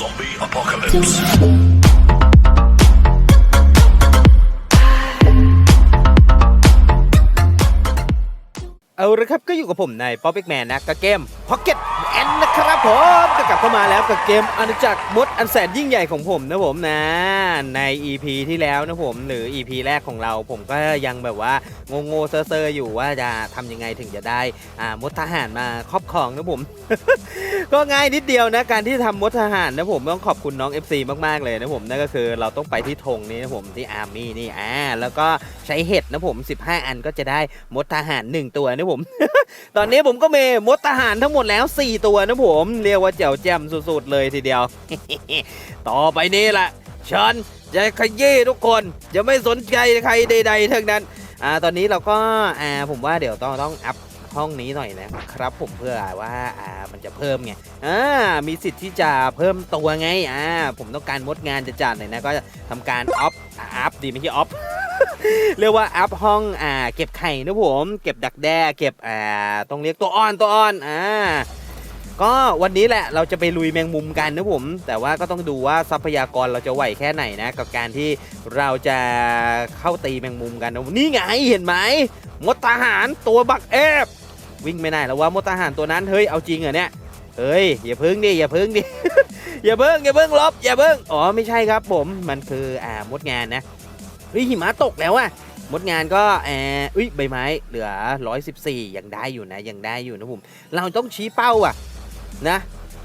Zombie apocalypse. เอาละครับก็อยู่กับผมในป๊อปปี้แมนนะกับเกม Pocket N นะครับผมก็กลับเข้ามาแล้วกับเกมอาณาจักรมดอันแสนยิ่งใหญ่ของผมนะผมนะใน EP ที่แล้วนะผมหรือ EP แรกของเรา ผมก็ยังแบบว่าโง่ๆเซอร์ๆอยู่ว่าจะทำยังไงถึงจะได้อ่ามดทหารมาครอบครองนะผม ก็ง่ายนิดเดียวนะการที่ทำมดทหารนะผมต้องขอบคุณน้อง FC มากๆเลยนะผมนั่นก็คือเราต้องไปที่ธงนี้นะผมที่อาร์มี่นี่อ่าแล้วก็ใช้เห็ดนะผม 15 อันก็จะได้มดทหาร 1 ตัวนะผม ตอนนี้ผมก็มีมดทหารทั้งหมดแล้ว 4 ตัวนะผมผมเรียกว่าเจ๋วแจ่มสุดๆเลยทีเดียว ต่อไปนี้แหละฉันจะขยี้ทุกคนจะไม่สนใจใครใดๆทั้งนั้นอ่าตอนนี้เราก็อ่าผมว่าเดี๋ยวต้องต้องอัพห้องนี้หน่อยนะครับผมเพื่อว่าอ่ามันจะเพิ่มไงอ่ามีสิทธิ์ที่จะเพิ่มตัวไงอ่าผมต้องการมดงานจะจัดหน่อยนะก็จะทำการออฟอัพดีไม่ใช่ออฟเรียกว่าอัพห้องอ่าเก็บไข่นะผม เก็บดักแด้เก็บอ่าต้องเรียกตัวอ่อนตัวอ่อนอ่า ก็วันนี้แหละเราจะไปลุยแมงมุมกันนะผม แต่ว่าก็ต้องดูว่าทรัพยากรเราจะไหวแค่ไหนนะ กับการที่เราจะเข้าตีแมงมุมกันนะนี่ไงเห็นไหมมดทหารตัวบักเอฟวิ่งไม่ได้แล้วว่ามดทหารตัวนั้นเฮ้ยเอาจริงเหรอเนี่ยเฮ้ยอย่าพึ่งดิอย่าพึ่งดิ อย่าพึ่งอย่าพึ่งลบอย่าพึ่งอ๋อไม่ใช่ครับผมมันคืออ่ามดงานนะเฮ้ยหิมะตกแล้วอะมดงานก็แอบอุ้ยใบไม้เหลือ 114ยังได้อยู่นะยังได้อยู่นะผมเราต้องชี้เป้าอะ นะ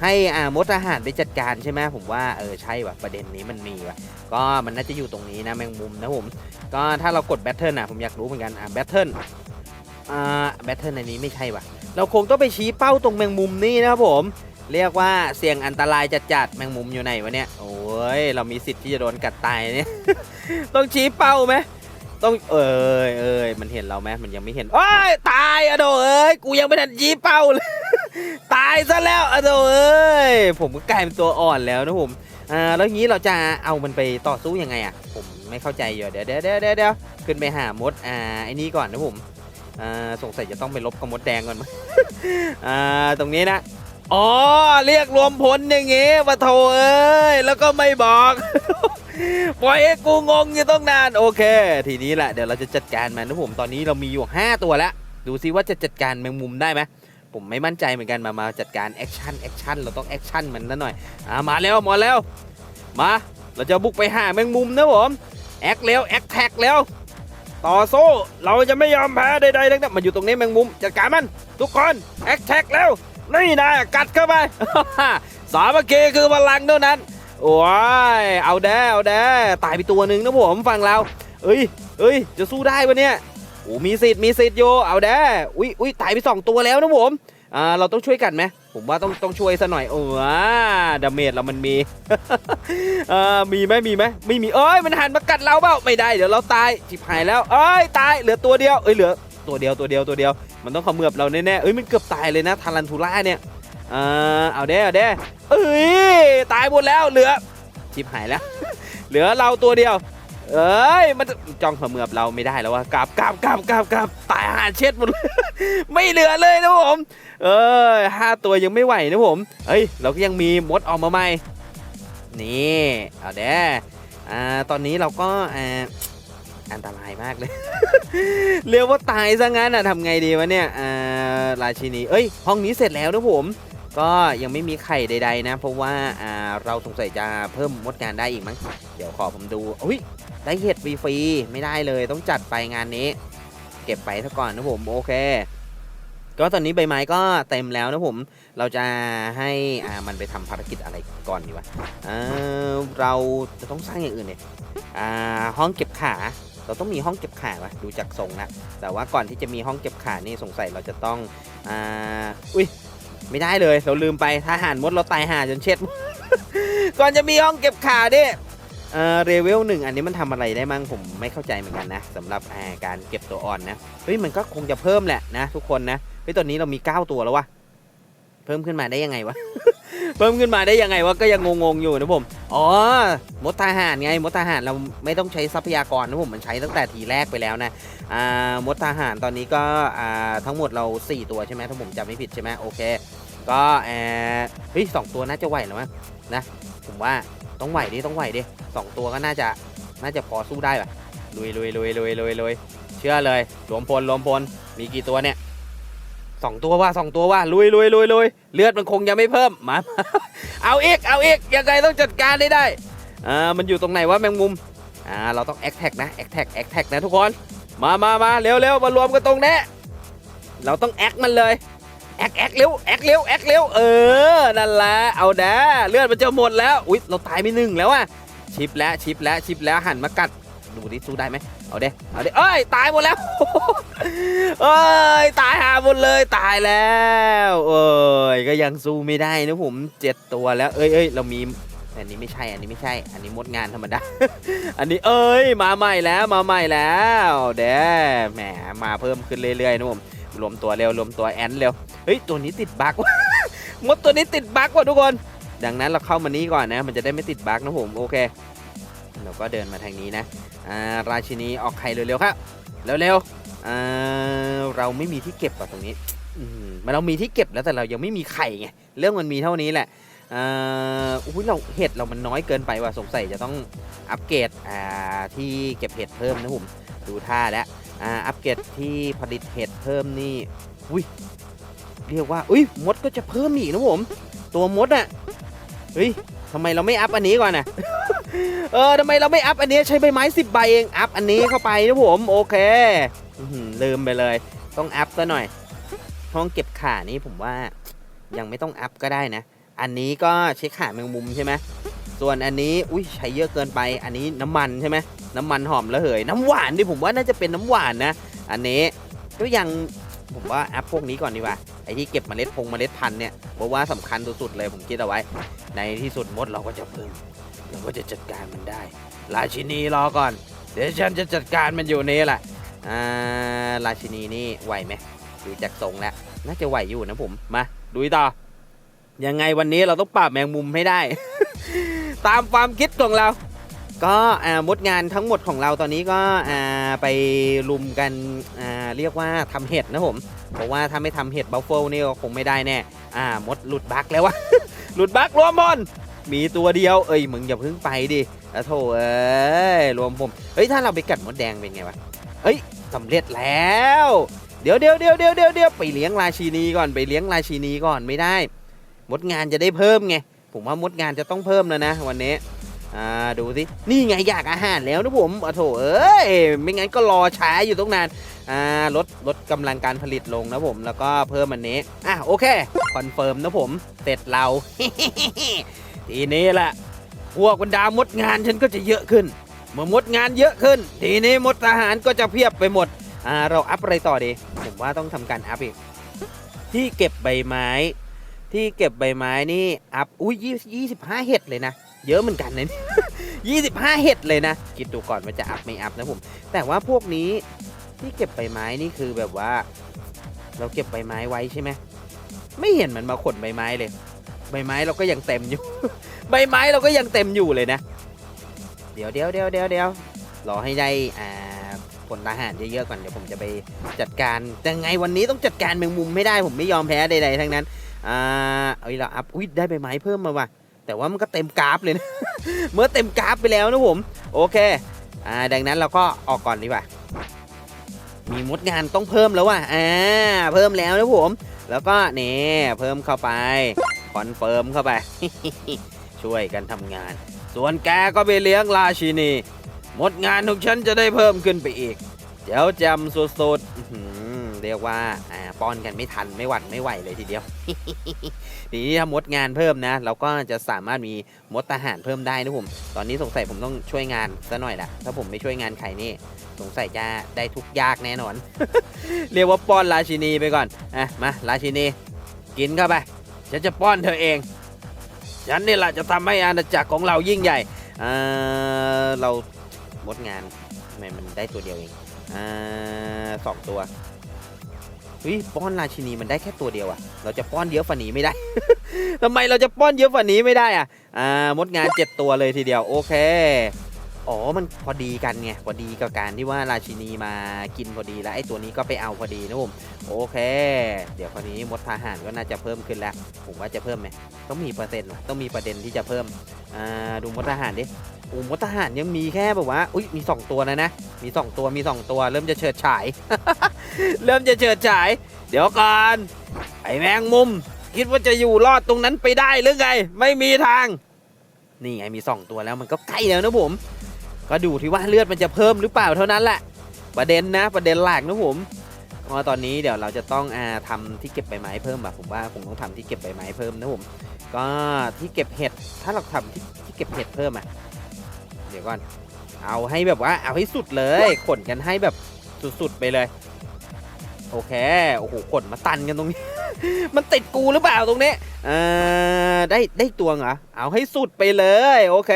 ให้อ่ามดทหารไปจัดการใช่ไหมผมว่าเออใช่ว่ะประเด็นนี้มันมีว่ะก็มันน่าจะอยู่ตรงนี้นะแมงมุมนะผมก็ถ้าเรากดแบทเทิลนะผมอยากรู้เหมือนกันอ่าแบทเทิลอ่าแบทเทิลในนี้ไม่ใช่ว่ะเราคงต้องไปชี้เป้าตรงแมงมุมนี่นะครับผม เรียกว่าเสี่ยงอันตรายจัดๆแมงมุมอยู่ไหนวะเนี่ยโอ้ยเรามีสิทธิ์ที่จะโดนกัดตายเนี่ยต้องชี้เป้าไหม ต้องเอ้ยเอ้ยมันเห็นเราไหมมันยังไม่เห็นโอ้ยตายอะโดเอ้ยกูยังไม่ทันชี้เป้าเลยตายซะแล้วอะโดเอ้ยผมก็กลายเป็นตัวอ่อนแล้วนะผมอ่าแล้วอย่างนี้เราจะเอามันไปต่อสู้ยังไงอะผมไม่เข้าใจอยู่เดี๋ยวเดี๋ยวเดี๋ยวเดี๋ยวเดี๋ยวขึ้นไปหามดอ่าไอ้นี่ก่อนนะผมอ่าสงสัยจะต้องไปลบกับมดแดงก่อนมั้งอ่าตรงนี้นะ อ๋อ เรียกรวมผลอย่างงี้ปะโถเอ้ย แล้วก็ไม่บอก ปล่อยให้กูงงอยู่ต้องนาน โอเค ทีนี้แหละ เดี๋ยวเราจะจัดการมันนะผม ตอนนี้เรามีอยู่ 5 ตัวแล้ว ดูซิว่าจะจัดการแมงมุมได้ไหมผมไม่มั่นใจเหมือนกัน มา มาจัดการแอคชั่น แอคชั่น เราต้องแอคชั่นมันนะหน่อย อ่า มาแล้ว มาแล้ว มา เราจะบุกไปหาแมงมุมนะผม แอคเร็วแอคแท็กเร็วต่อสู้ เราจะไม่ยอมแพ้ใดๆทั้งนั้นมันอยู่ตรงนี้แมงมุม จัดการมัน ทุกคน แอคแท็กเร็ว นี่นะกัดเข้าไป สามัคคีคือพลังเท่านั้น โอ้ย เอาแด้เอาแด้ตายไปตัวหนึ่งนะผมฟังเราเอ้ยเอ้ย จะสู้ได้ปะเนี่ยโอ้มีสิทธิ์มีสิทธิ์โยเอาแด้อุ้ยอุ้ยตายไปสองตัวแล้วนะผมอ่าเราต้องช่วยกันไหมผมว่าต้องต้องช่วยซะหน่อยโอ้ดาเมจเรามันมีอ่ามีไหมมีไหมไม่มีเอ้ยมันหันมากัดเราเปล่าไม่ได้เดี๋ยวเราตายจิบหายแล้วเอ้ยตายเหลือตัวเดียวเอ้ยเหลือตัวเดียวตัวเดียวตัวเดียว มันต้องขมือบเราแน่ๆเอ้ยมันเกือบตายเลยนะทารันทูล่าเนี่ยอ่าเอาเด้เอาเด้เอ้ยตายหมดแล้วเหลือชิบหายแล้ว เหลือเราตัวเดียว เอ้ยมันจ้องขมือบเราไม่ได้แล้ววะกลับกลับกลับกลับกลับตายหาเช็ดหมดเลยไม่เหลือเลยนะผมเอ้ยห้าตัวยังไม่ไหวนะผมเอ้ยเราก็ยังมีมดออกมาใหม่นี่เอาเด้อ่าตอนนี้เราก็อ่า อันตรายมากเลย เรียกว่าตายซะงั้นอะทำไงดีวะเนี่ยอ่าราชินี เอ้ย ห้องนี้เสร็จแล้วนะผม ก็ยังไม่มีไข่ใด ๆ นะ เพราะว่าอ่าเราสงสัยจะเพิ่มมดงานได้อีกมั้ง เดี๋ยวขอผมดูอุ้ยได้เห็ดฟรีๆไม่ได้เลยต้องจัดไปงานนี้ เก็บไปซะก่อนนะผมโอเค ก็ตอนนี้ใบไม้ก็เต็มแล้วนะผม เราจะให้อ่ามันไปทำภารกิจอะไรก่อนดีวะอ่าเราจะต้องสร้างอย่างอื่นเนี่ยอ่าห้องเก็บขา เราต้องมีห้องเก็บขาวะดูจากทรงนะแต่ว่าก่อนที่จะมีห้องเก็บขานี่สงสัยเราจะต้องอ่าอุ้ยไม่ได้เลย เราลืมไปทหารมดเราตายหาจนเช็ด ก่อนจะมีห้องเก็บขาดิเออเรเวลหนึ่งอันนี้มันทำอะไรได้มั่งผมไม่เข้าใจเหมือนกันนะสำหรับาการเก็บตัวอ่อนนะเฮ้ยมันก็คงจะเพิ่มแหละนะ ทุกคนนะเฮ้ยตอนนี้เรามี 9 ตัวแล้ววะเพิ่มขึ้นมาได้ยังไงวะ เพิ่มขึ้นมาได้ยังไงวะก็ยังงงๆอยู่นะผม อ๋อ มดทหารไง มดทหารเราไม่ต้องใช้ทรัพยากรนะผม มันใช้ตั้งแต่ทีแรกไปแล้วนะ อ่า มดทหารตอนนี้ก็ อ่า ทั้งหมดเรา 4 ตัวใช่ไหมถ้าผมจำไม่ผิดใช่ไหมโอเค ก็แอร์เฮ้ยสองตัวน่าจะไหวแล้วมั้งนะ ผมว่าต้องไหวดิ ต้องไหวดิสองตัวก็น่าจะ น่าจะพอสู้ได้ป่ะลุยลุยลุยลุยลุยลุยเชื่อเลยรวมพลรวมพล มีกี่ตัวเนี่ย สองตัวว่าสองตัวว่าลุยลุยลุยลุยเลือดมันคงยังไม่เพิ่มมาเอาอีกเอาอีกยังไงต้องจัดการได้ได้อ่ามันอยู่ตรงไหนวะแมงมุมอ่าเราต้องแอคแท็กนะแอคแท็กแอคแท็กนะทุกคนมามามาเร็วเร็วมารวมกันตรงนี้เราต้องแอคมันเลยแอคแอคเร็วแอคเร็วแอคเร็วเออนั่นแหละเอาแด้เลือดมันจะหมดแล้วอุ๊ยเราตายไปหนึ่งแล้วอะชิปแล้วชิปแล้วชิปแล้วหันมากัด ดูดิสู้ได้ไหมเอาเด้เอาเด้เอ้ยตายหมดแล้วเอ้ยตายหาหมดเลยตายแล้วเอ้ยก็ยังสู้ไม่ได้นะผมเจ็ดตัวแล้วเอ้ยเอ้ยเรามีอันนี้ไม่ใช่ อันนี้ไม่ใช่ อันนี้มดงานธรรมดา อันนี้เอ้ย มาใหม่แล้ว มาใหม่แล้วเด้แหม มาเพิ่มขึ้นเรื่อยๆนะผม รวมตัวเร็ว รวมตัวแอนเร็ว เฮ้ย ตัวนี้ติดบั๊กว่ะมดตัวนี้ติดบั๊กว่ะทุกคน ดังนั้นเราเข้ามานี้ก่อนนะ มันจะได้ไม่ติดบั๊กนะผม โอเค เราก็เดินมาทางนี้นะอ่าราชินีออกไข่เร็วๆครับเร็วๆอ่าเราไม่มีที่เก็บว่ะตรงนี้อืมมันเรามีที่เก็บแล้วแต่เรายังไม่มีไข่ไงเรื่องมันมีเท่านี้แหละอ่าอุ้ยเราเห็ดเรามันน้อยเกินไปว่ะสงสัยจะต้องอัปเกรดอ่าที่เก็บเห็ดเพิ่มนะผมดูท่าแล้วอ่าอัปเกรดที่ผลิตเห็ดเพิ่มนี่อุ้ยเรียกว่าอุ้ยมดก็จะเพิ่มอีกนะผมตัวมดอะเฮ้ยทำไมเราไม่อัพอันนี้ก่อนนะ เออทำไมเราไม่อัพอันนี้ใช้ใบไม้สิบใบเองอัพอันนี้เข้าไปนะผมโอเคลืมไปเลย ต้องอัพซะหน่อย ห้องเก็บขานี่ผมว่ายังไม่ต้องอัพก็ได้นะ อันนี้ก็เช็คขาแมงมุมใช่ไหมส่วนอันนี้อุ้ยใช้เยอะเกินไป อันนี้น้ำมันใช่ไหมน้ำมันหอมระเหย น้ำหวานดิผมว่าน่าจะเป็นน้ำหวานนะ อันนี้ก็ยังผมว่าอัพพวกนี้ก่อนดีกว่าไอ้ที่เก็บเมล็ดพงเมล็ดพันธุ์เนี่ยเพราะว่าสำคัญสุดๆเลยผมคิดเอาไว้ ในที่สุดมดเราก็จะพึ่ง เราก็จะจัดการมันได้ ราชินีรอก่อน เดี๋ยวฉันจะจัดการมันอยู่นี่แหละอ่าราชินีนี่ไหวไหมดูจากทรงแล้วน่าจะไหวอยู่นะผมมาดูต่อยังไงวันนี้เราต้องปราบแมงมุมให้ได้ ตามความคิดของเรา ก็มดงานทั้งหมดของเราตอนนี้ก็ไปรุมกันเรียกว่าทำเห็ดนะผมเพราะว่าถ้าไม่ทำเห็ดบัฟเฟิลนี่ก็คงไม่ได้แน่มดหลุดบักแล้ววะหลุดบักรวมบอล มีตัวเดียวเอ้ยมึงอย่าเพิ่งไปดิอะโถเอ้ยรวมผมเฮ้ยถ้าเราไปกัดมดแดงเป็นไงวะเฮ้ยสำเร็จแล้ว เดี๋ยวเดี๋ยวเดี๋ยวเดี๋ยวเดี๋ยวเดี๋ยวไปเลี้ยงราชินีก่อนไปเลี้ยงราชินีก่อนไม่ได้ มดงานจะได้เพิ่มไงผมว่ามดงานจะต้องเพิ่มแล้วนะ วันนี้อ่าดูสินี่ไงอยากอาหารแล้วนะผมอะโถเอ้ยไม่งั้นก็รอช้าอยู่ตั้งนานอ่าลดลดกำลังการผลิตลงนะผมแล้วก็เพิ่มอันนี้อะโอเคคอนเฟิร์มนะผมเสร็จเรา ทีนี้แหละพวกบรรดามดงานฉันก็จะเยอะขึ้น เมื่อมดงานเยอะขึ้น ทีนี้มดทหารก็จะเพียบไปหมดอ่าเราอัพอะไรต่อดีผมว่าต้องทำการอัพอีกที่เก็บใบไม้ ที่เก็บใบไม้นี่อัพอุ้ยยี่ยี่สิบห้าเห็ดเลยนะเยอะเหมือนกันนะยี่สิบห้าเห็ดเลยนะคิดดูก่อนว่าจะอัพไม่อัพนะผมแต่ว่าพวกนี้ที่เก็บใบไม้นี่คือแบบว่า เราเก็บใบไม้ไว้ใช่ไหมไม่เห็นมันมาขนใบไม้เลย ใบไม้เราก็ยังเต็มอยู่ ใบไม้เราก็ยังเต็มอยู่เลยนะ เดี๋ยวเดี๋ยวเดี๋ยวเดี๋ยวเดี๋ยวรอให้ได้อ่าผลทหารเยอะๆก่อนเดี๋ยวผมจะไปจัดการยังไงวันนี้ต้องจัดการแมงมุมไม่ได้ผมไม่ยอมแพ้ใดๆทั้งนั้นอ่าเอ้ยเราอัพอุ้ยได้ใบไม้เพิ่มมาว่ะแต่ว่ามันก็เต็มกราฟเลยนะ เมื่อเต็มกราฟไปแล้วนะผมโอเคอ่าดังนั้นเราก็ออกก่อนดีกว่ามีมดงานต้องเพิ่มแล้วว่ะอ่าเพิ่มแล้วนะผม แล้วก็นี่เพิ่มเข้าไป คอนเฟิร์มเข้าไป ช่วยกันทำงาน ส่วนแกก็ไปเลี้ยงราชินีมดงานของฉันจะได้เพิ่มขึ้นไปอีก เดี๋ยวจำสุดๆเรียกว่าป้อนกันไม่ทันไม่หวั่นไม่ไหวเลยทีเดียวทีนี้ถ้ามดงานเพิ่มนะ เราก็จะสามารถมีมดทหารเพิ่มได้นะผม ตอนนี้สงสัยผมต้องช่วยงานซะหน่อยละถ้าผมไม่ช่วยงานใครนี่สงสัยจะได้ทุกยากแน่นอน เรียกว่าป้อนราชินีไปก่อนอะมาราชินี กินเข้าไป ฉันจะป้อนเธอเอง ฉันนี่แหละจะทำให้อาณาจักรของเรายิ่งใหญ่เออเรามดงานทำไมมันได้ตัวเดียวเองอสองตัวเฮ้ยป้อนราชินีมันได้แค่ตัวเดียวอะเราจะป้อนเยอะฝันนี้ไม่ได้ ทำไมเราจะป้อนเยอะฝันนี้ไม่ได้อะอ่ามดงานเจ็ดตัวเลยทีเดียว โอเค อ๋อ มันพอดีกันไง พอดีกับการที่ว่าราชินีมากินพอดีแล้วไอ้ตัวนี้ก็ไปเอาพอดีนะผมโอเค เดี๋ยวคราวนี้มดทหารก็น่าจะเพิ่มขึ้นแล้ว ผมว่าจะเพิ่มไหมต้องมีเปอร์เซ็นต์ต้องมีประเด็นที่จะเพิ่มอ่าดูมดทหารดิโอ้มดทหารยังมีแค่แบบว่า อุ้ยมี 2 ตัวนะนะ มี 2 ตัวมี 2 ตัว เริ่มจะเฉิดฉาย เริ่มจะเฉิดฉาย เดี๋ยวก่อนไอ้แมงมุม คิดว่าจะอยู่รอดตรงนั้นไปได้หรือไง ไม่มีทาง นี่ไงมี 2 ตัวแล้วมันก็ใกล้แล้วนะผม ก็ดูที่ว่าเลือดมันจะเพิ่มหรือเปล่าเท่านั้นแหละ ประเด็นนะประเด็นหลักนะผมเพราะว่าตอนนี้เดี๋ยวเราจะต้องอาทำที่เก็บใบไม้เพิ่มอะผมว่าผมต้องทำที่เก็บใบไม้เพิ่มนะผมก็ที่เก็บเห็ดถ้าเราทำที่ที่เก็บเห็ดเพิ่มอะเดี๋ยวก่อนเอาให้แบบว่าเอาให้สุดเลยขนกันให้แบบสุดๆไปเลย โอเค โอ้โหขนมาตันกันตรงนี้ มันติดกูหรือเปล่าตรงนี้เออได้ได้ตัวเหรอ เอาให้สุดไปเลย โอเค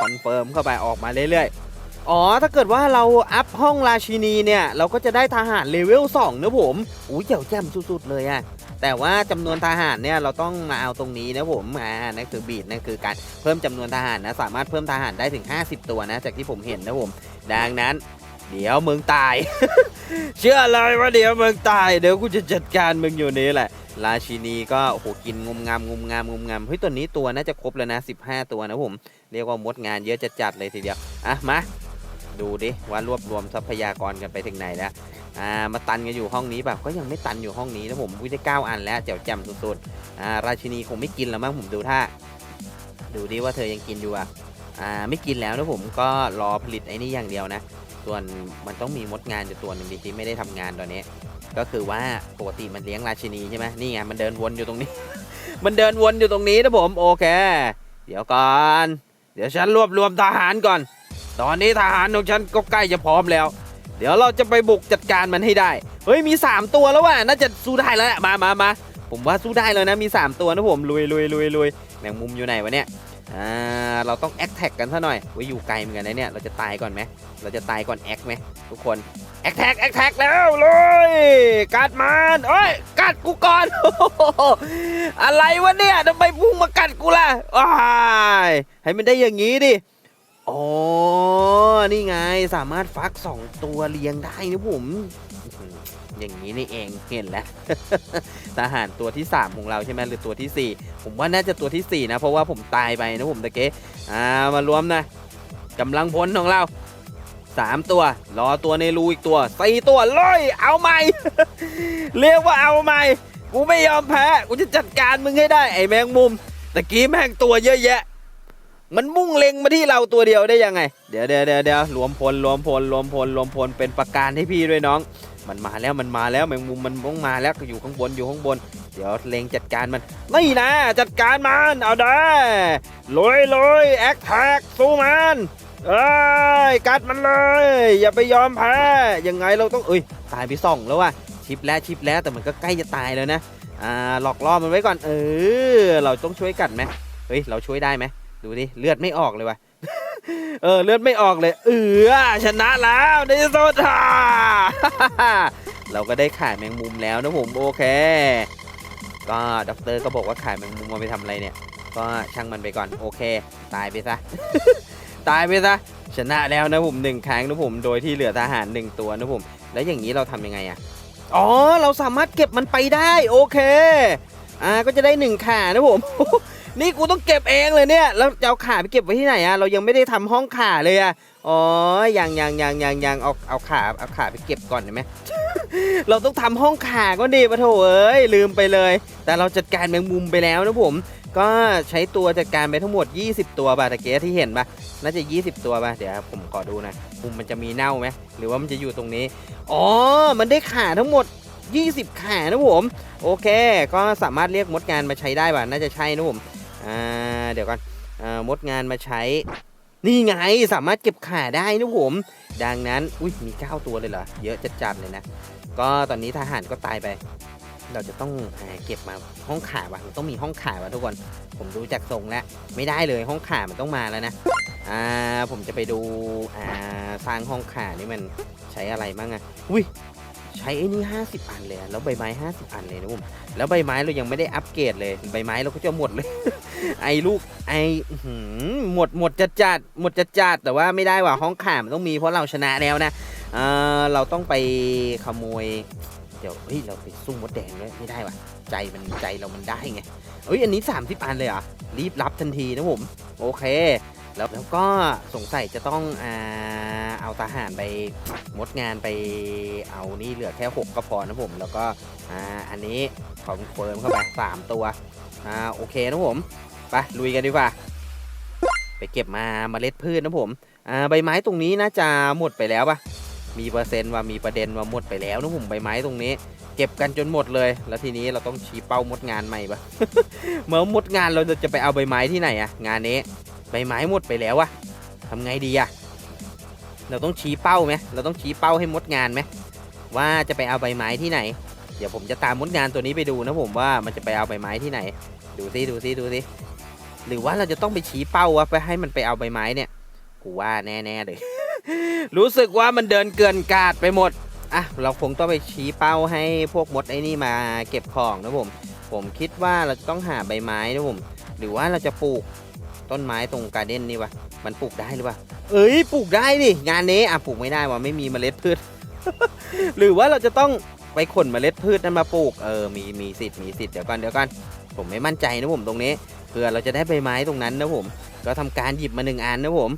คอนเฟิร์มเข้าไปออกมาเรื่อยๆ อ๋อ ถ้าเกิดว่าเราอัพห้องราชินีเนี่ย เราก็จะได้ทหารเลเวล2นะผม อุ้ยเจ๋วแจ่มสุดๆเลยอะแต่ว่าจำนวนทหารเนี่ยเราต้องมาเอาตรงนี้นะผมอ่านั่นคือบีดนั่นคือการเพิ่มจำนวนทหารนะสามารถเพิ่มทหารได้ถึง 50 ตัวนะจากที่ผมเห็นนะผม ดังนั้น เดี๋ยวมึงตาย เชื่อเลยว่าเดี๋ยวมึงตาย เดี๋ยวกูจะจัดการมึงอยู่นี้แหละ ราชินีก็โอ้โหกินงมงามงมงามงมงามเฮ้ยตัวนี้ตัวน่าจะครบแล้วนะ 15 ตัวนะผม เรียกว่ามดงานเยอะจะจัดเลยทีเดียว อะมาดูดิว่ารวบรวมทรัพยากรกันไปถึงไหนแล้วอ่ามาตันกันอยู่ห้องนี้แบบก็ยังไม่ตันอยู่ห้องนี้นะผมวิ่งได้เก้าอันแล้วแจ๋วแจ่มสุดๆอ่าราชินีคงไม่กินแล้วมั้งผมดูท่าดูดิว่าเธอยังกินอยู่อะอ่าไม่กินแล้วนะผมก็รอผลิตไอ้นี่อย่างเดียวนะ ส่วนมันต้องมีมดงานอยู่ตัวหนึ่งดิที่ไม่ได้ทำงานตอนนี้ ก็คือว่าปกติมันเลี้ยงราชินีใช่ไหมนี่ไงมันเดินวนอยู่ตรงนี้ มันเดินวนอยู่ตรงนี้นะผมโอเค เดี๋ยวก่อน เดี๋ยวฉันรวบรวมทหารก่อน ตอนนี้ทหารของฉันก็ใกล้จะพร้อมแล้ว เดี๋ยวเราจะไปบุกจัดการมันให้ได้เฮ้ยมี 3 ตัวแล้วว่ะน่าจะสู้ได้แล้วแหละมามามาผมว่าสู้ได้แล้วนะมี 3 ตัวนะผมลุยลุยลุยลุยแมงมุมอยู่ไหนวะเนี่ย อ่าเราต้องแอคแท็กกันซะหน่อยไว้ยอยู่ไกลเหมือนกันนะเนี่ยเราจะตายก่อนไหมเราจะตายก่อนแอคไหมทุกคนแอคแท็กแอคแท็กแล้วเลยกัดมันเอ้ยกัดกูก่อน อะไรวะเนี่ยทำไมพุ่งมากัดกูล่ะอ้ายให้มันได้อย่างนี้ดิอ๋อนี่ไงสามารถฟักสองตัวเรียงได้นะผม อย่างนี้นี่เองเห็นแล้วทหารตัวที่ 3 ของเราใช่ไหมหรือตัวทีสี่4 ผมว่าน่าจะตัวทีสี่ 4 นะ เพราะว่าผมตายไปนะผมตะเก๊อ่ามารวมนะกำลังพลของเราสามตัว รอตัวในรูอีกตัวสี่ตัวเลยเอาใหม่ เรียกว่าเอาใหม่ กูไม่ยอมแพ้กูจะจัดการมึงให้ได้ไอ้แมงมุมตะกี้แม่งตัวเยอะแยะมันมุ่งเล็งมาที่เราตัวเดียวได้ยังไง เดี๋ยวเดี๋ยวเดี๋ยวเดี๋ยวรวมพลรวมพลรวมพลรวมพลเป็นประการให้พี่ด้วยน้อง มันมาแล้วมันมาแล้วแมงมุมมันต้องมาแล้วอยู่ข้างบนอยู่ข้างบน เดี๋ยวเลงจัดการมันนี่นะจัดการมันเอาได้ลุยลุยแอคแท็กสู้มันเอ้ยกัดมันเลย อย่าไปยอมแพ้ยังไงเราต้องเอ้ยตายไปส่องแล้วว่ะชิปแล้วชิปแล้วแต่มันก็ใกล้จะตายแล้วนะอ่าหลอกล่อมันไว้ก่อนเออเราต้องช่วยกัดไหมเฮ้ยเราช่วยได้ไหมดูดิเลือดไม่ออกเลยว่ะ เออเลือดไม่ออกเลย เออชนะแล้วในที่สุดฮ่าเราก็ได้ขายแมงมุมแล้วนะผมโอเค ก็ด็อกเตอร์ก็บอกว่าขายแมงมุมมาไปทำอะไรเนี่ย ก็ช่างมันไปก่อนโอเค ตายไปซะ ตายไปซะชนะแล้วนะผมหนึ่งครั้งนะผมโดยที่เหลือทหารหนึ่งตัวนะผม แล้วอย่างนี้เราทำยังไงอะอ๋อเราสามารถเก็บมันไปได้โอเคอ่าก็จะได้หนึ่งขานะผม นี่กูต้องเก็บเองเลยเนี่ย แล้วจะเอาขาไปเก็บไว้ที่ไหนอะเรายังไม่ได้ทำห้องขาเลยอะอ๋อยังยังยังยังยังเอาเอาขาเอาขาไปเก็บก่อนได้ไหมเราต้องทำห้องขาก็ดีปะโถเอ้ยลืมไปเลย แต่เราจัดการแมงมุมไปแล้วนะผม ก็ใช้ตัวจัดการไปทั้งหมด 20 ตัวบาตะเกียที่เห็นปะน่าจะ 20 ตัวปะเดี๋ยวผมขอดูนะมุมมันจะมีเน่าไหมหรือว่ามันจะอยู่ตรงนี้อ๋อมันได้ขาทั้งหมด20ขานะผม โอเค ก็สามารถเรียกมดงานมาใช้ได้ป่ะ น่าจะใช่นะผม อ่าเดี๋ยวก่อนอ่ามดงานมาใช้ นี่ไงสามารถเก็บขาได้นะผม ดังนั้นอุ้ยมี 9 ตัวเลยเหรอ เยอะจัดๆเลยนะ ก็ตอนนี้ทหารก็ตายไป เราจะต้องอ่าเก็บมาห้องขาว่ะมันต้องมีห้องขาว่ะทุกคน ผมดูจากทรงแล้วไม่ได้เลยห้องขามันต้องมาแล้วนะอ่าผมจะไปดูอ่าสร้างห้องขานี่มันใช้อะไรบ้างอะอุ้ย ใช้ไอ้นี่50 อันเลยอะแล้วใบไม้ 50 อันเลยนะผมแล้วใบไม้เรายังไม่ได้อัปเกรดเลยใบไม้เราก็จะหมดเลย ไอ้ลูกไอ้อื้อหือหมดหมดจัดจัดหมดจัดจัดแต่ว่าไม่ได้ว่ะห้องข่ามนต้องมีเพราะเราชนะแล้วนะเออเราต้องไปขโมย เดี๋ยวเฮ้ยเราไปสู้มดแดงด้วยไม่ได้ว่ะใจมันใจเรามันได้ไงเอ้ยอันนี้ 30 อันเลยเหรอะรีบรับทันทีนะผม โอเค แล้วแล้วก็สงสัยจะต้องอ่าเอาทหารไปมดงานไปเอานี่เหลือแค่ 6 ก็พอนะผม แล้วก็อ่าอันนี้คอนเฟิร์มเข้าไป 3 ตัวอ่าโอเคนะผม ไปลุยกันดีกว่า ไปเก็บมาเมล็ดพืชนะผมอ่าใบไม้ตรงนี้น่าจะหมดไปแล้วปะมีเปอร์เซ็นต์ว่ามีประเด็นว่าหมดไปแล้วนะผมใบไม้ตรงนี้เก็บกันจนหมดเลย แล้วทีนี้เราต้องชี้เป้ามดงานใหม่ปะเมื่อมดงานเราจะไปเอาใบไม้ที่ไหนอะงานนี้ ใบไม้หมดไปแล้วอะทำไงดีอะเราต้องชี้เป้าไหมเราต้องชี้เป้าให้มดงานไหมว่าจะไปเอาใบไม้ที่ไหน เดี๋ยวผมจะตามมดงานตัวนี้ไปดูนะผมว่ามันจะไปเอาใบไม้ที่ไหน ดูซิดูซิดูซิหรือว่าเราจะต้องไปชี้เป้าวะไปให้มันไปเอาใบไม้เนี่ย กูว่าแน่ๆเลย รู้สึกว่ามันเดินเกินกาดไปหมดอะเราคงต้องไปชี้เป้าให้พวกมดไอ้นี่มาเก็บของนะผม ผมคิดว่าเราจะต้องหาใบไม้นะผม หรือว่าเราจะปลูก ต้นไม้ตรงการ์เด้นนี่วะมันปลูกได้หรือเปล่าเอ้ยปลูกได้ดิงานนี้อะปลูกไม่ได้วะไม่มีเมล็ดพืช หรือว่าเราจะต้องไปขนเมล็ดพืชนั้นมาปลูกเออมีมีสิทธิ์มีสิทธิ์เดี๋ยวก่อนเดี๋ยวก่อนผมไม่มั่นใจนะผมตรงนี้เพื่อเราจะได้ใบไม้ตรงนั้นนะผม ก็ทำการหยิบมาหนึ่งอันนะผม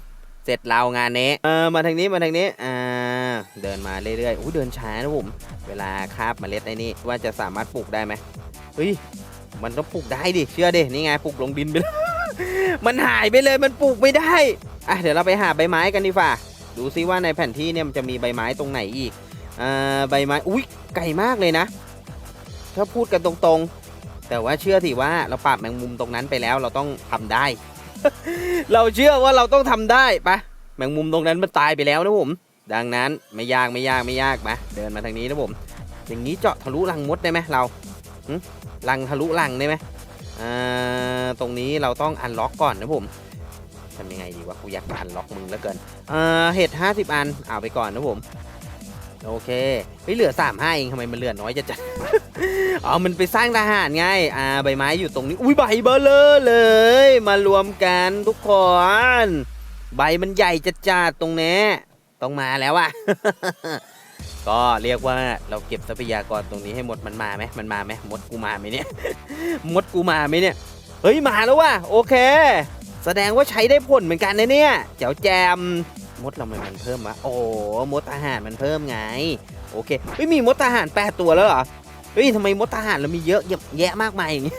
เสร็จเรางานนี้เออมาทางนี้มาทางนี้อ่าเดินมาเรื่อยๆอู้เดินช้านะผม เวลาคาบเมล็ดไอ้นี่ว่าจะสามารถปลูกได้ไหมเฮ้ยมันต้องปลูกได้ดิเชื่อดินี่ไงปลูกลงดินไปเลย มันหายไปเลยมันปลูกไม่ได้อะเดี๋ยวเราไปหาใบไม้กันดีกว่าดูซิว่าในแผ่นที่เนี่ยมันจะมีใบไม้ตรงไหนอีกอ่าใบไม้อุ้ยไกลมากเลยนะถ้าพูดกันตรงๆ แต่ว่าเชื่อสิว่าเราปราบแมงมุมตรงนั้นไปแล้วเราต้องทำได้ เราเชื่อว่าเราต้องทำได้ปะแมงมุมตรงนั้นมันตายไปแล้วนะผมดังนั้นไม่ยากไม่ยากไม่ยากมาเดินมาทางนี้นะผม อย่างนี้เจาะทะลุรังมดได้ไหมเราหึรังทะลุรังได้ไหม อ่าตรงนี้เราต้องอันล็อกก่อนนะผมทำยังไงดีวะกูอยากอันล็อกมึงแล้วเกินอ่าเห็ดห้าสิบอันเอาไปก่อนนะผม โอเคเฮ้ยเหลือสามห้าเองทำไมมันเหลือน้อยจะจัดอ๋อมันไปสร้างทหารไงอ่าใบไม้อยู่ตรงนี้อุ้ยใบเบอเลอเลย มารวมกันทุกคนใบมันใหญ่จัดจัดตรงนี้ต้องมาแล้วอะ ก็เรียกว่าเราเก็บทรัพยากรตรงนี้ให้หมดมันมาไหมมันมาไหมมดกูมาไหมเนี่ยมดกูมาไหมเนี่ยเฮ้ยมาแล้วว่ะโอเค แสดงว่าใช้ได้ผลเหมือนกันนะเนี่ยเจ๋วแจมมดเรามันมันเพิ่มวะโอ้มดทหารมันเพิ่มไง โอเคเฮ้ยมีมดทหารแปดตัวแล้วเหรอเฮ้ยทำไมมดทหารเรามีเยอะแยะมากมายอย่างงี้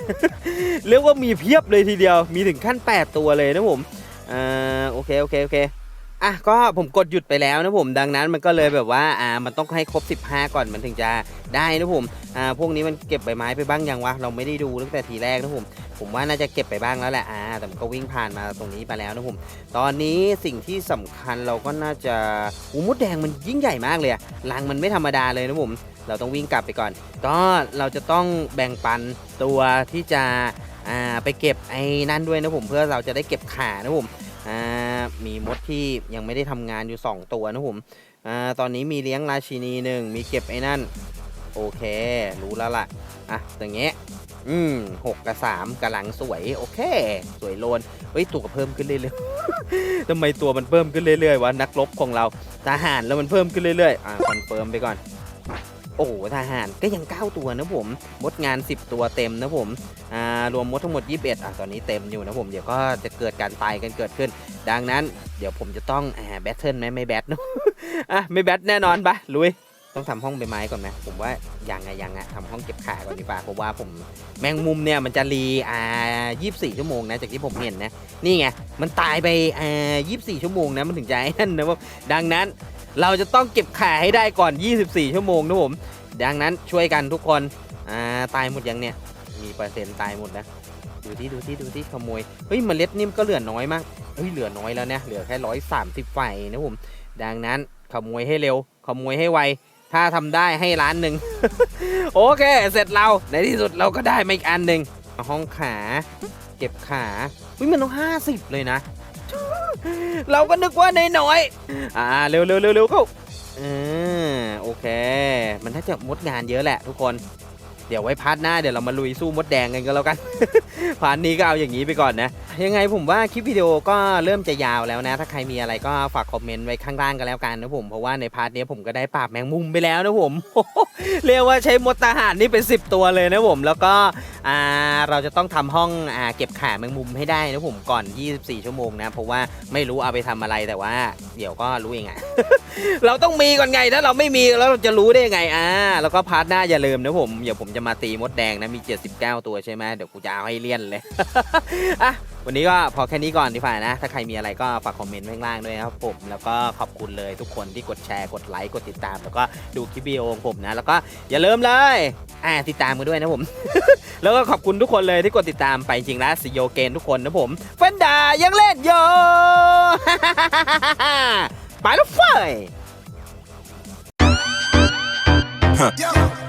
เรียกว่ามีเพียบเลยทีเดียวมีถึงขั้น 8 ตัวเลยนะผมอ่าโอเคโอเคโอเค อะก็ผมกดหยุดไปแล้วนะผมดังนั้นมันก็เลยแบบว่าอ่ามันต้องให้ครบ 15 ก่อนมันถึงจะได้นะผมอ่าพวกนี้มันเก็บใบไม้ไปบ้างยังวะเราไม่ได้ดูตั้งแต่ทีแรกนะผมผมว่าน่าจะเก็บไปบ้างแล้วแหละอ่าแต่มันก็วิ่งผ่านมาตรงนี้ไปแล้วนะผมตอนนี้สิ่งที่สำคัญเราก็น่าจะอูมดแดงมันยิ่งใหญ่มากเลยอะรังมันไม่ธรรมดาเลยนะผมเราต้องวิ่งกลับไปก่อน ก็เราจะต้องแบ่งปันตัวที่จะอ่าไปเก็บไอ้นั่นด้วยนะผมเพื่อเราจะได้เก็บขานะผม อ่ามีมดที่ยังไม่ได้ทำงานอยู่ 2 ตัวนะผมอ่าตอนนี้มีเลี้ยงราชินีหนึ่งมีเก็บไอ้นั่น โอเค รู้แล้วล่ะ อะอย่างเงี้ยอืมหกกับสามกำลังสวย โอเค สวยโลนเฮ้ยตัวเพิ่มขึ้นเรื่อยๆทำไมตัวมันเพิ่มขึ้นเรื่อยๆวะนักรบของเราทหารแล้วมันเพิ่มขึ้นเรื่อยๆอ่าคอนเฟิร์มไปก่อน โอ้โหทหารก็ยัง 9 ตัวนะผมมดงาน 10 ตัวเต็มนะผมอ่ารวมมดทั้งหมด 21อะตอนนี้เต็มอยู่นะผมเดี๋ยวก็จะเกิดการตายกันเกิดขึ้น ดังนั้นเดี๋ยวผมจะต้องอ่าแบทเทิลไหมไม่แบทเนอะอะไม่แบทแน่นอนปะลุยต้องทำห้องใบไม้ก่อนไหมผมว่ายังไงยังอะทำห้องเก็บขาก่อนดีกว่าเพราะว่าผมแมงมุมเนี่ยมันจะรีอ่า24 ชั่วโมงนะจากที่ผมเห็นนะนี่ไงมันตายไปอ่า24 ชั่วโมงนะมันถึงจะไอ้นั่นนะว่าดังนั้น เราจะต้องเก็บขาให้ได้ก่อน 24 ชั่วโมงนะผม ดังนั้นช่วยกันทุกคน อ่า ตายหมดยังเนี่ย มีเปอร์เซ็นต์ตายหมดนะ ดูที่ดูที่ดูที่ขโมย เฮ้ยเมล็ดนี่มนก็เหลือน้อยมาก เฮ้ย เหลือน้อยแล้วเนี่ย เหลือแค่ร้อยสามสิบไฟนะผม ดังนั้นขโมยให้เร็ว ขโมยให้ไว ถ้าทำได้ให้ล้านหนึ่ง โอเค เสร็จเรา ในที่สุดเราก็ได้มาอีกอันหนึ่งห้องขา เก็บขาเฮ้ยมันต้องห้าสิบเลยนะ เราก็นึกว่าน้อย อ่าเร็วเร็วเร็วเร็วเข้าอ่าโอโอเค มันน่าจะมดงานเยอะแหละทุกคน เดี๋ยวไว้พาร์ทหน้าเดี๋ยวเรามาลุยสู้มดแดงกันก็แล้วกัน พาร์ทนี้ก็เอาอย่างนี้ไปก่อนนะ ยังไงผมว่าคลิปวิดีโอก็เริ่มจะยาวแล้วนะ ถ้าใครมีอะไรก็ฝากคอมเมนต์ไว้ข้างล่างกันแล้วกันนะผมเพราะว่าในพาร์ทนี้ผมก็ได้ปราบแมงมุมไปแล้วนะผมเรียกว่าใช้มดทหารนี่เป็น 10 ตัวเลยนะผมแล้วก็เราจะต้องทำห้องอเก็บขาแมงมุมให้ได้นะผมก่อน 24 ชั่วโมงนะเพราะว่าไม่รู้เอาไปทำอะไรแต่ว่า เดี๋ยวก็รู้เองอะเราต้องมีก่อนไงถ้าเราไม่มีแล้วเราจะรู้ได้ยังไงอ่าแล้วก็พาร์ทหน้าอย่าลืมนะผมเดี๋ยวผมจะมาตีมดแดงนะมี 79 ตัวใช่ไหมเดี๋ยวกูจะเอาให้เลี่ยนเลย อะวันนี้ก็พอแค่นี้ก่อนดีฝ่านะ ถ้าใครมีอะไรก็ฝากคอมเมนต์ข้างล่างด้วยนะครับผม แล้วก็ขอบคุณเลยทุกคนที่กดแชร์กดไลค์กดติดตาม แล้วก็ดูคลิปวิดีโอของผมนะ แล้วก็อย่าลืมเลยอ่าติดตามกันด้วยนะผม แล้วก็ขอบคุณทุกคนเลยที่กดติดตามไปจริงแล้วสิโยเกนทุกคนนะผมเฟนดายังเล่นโย ไปแล้วเฟย Yo.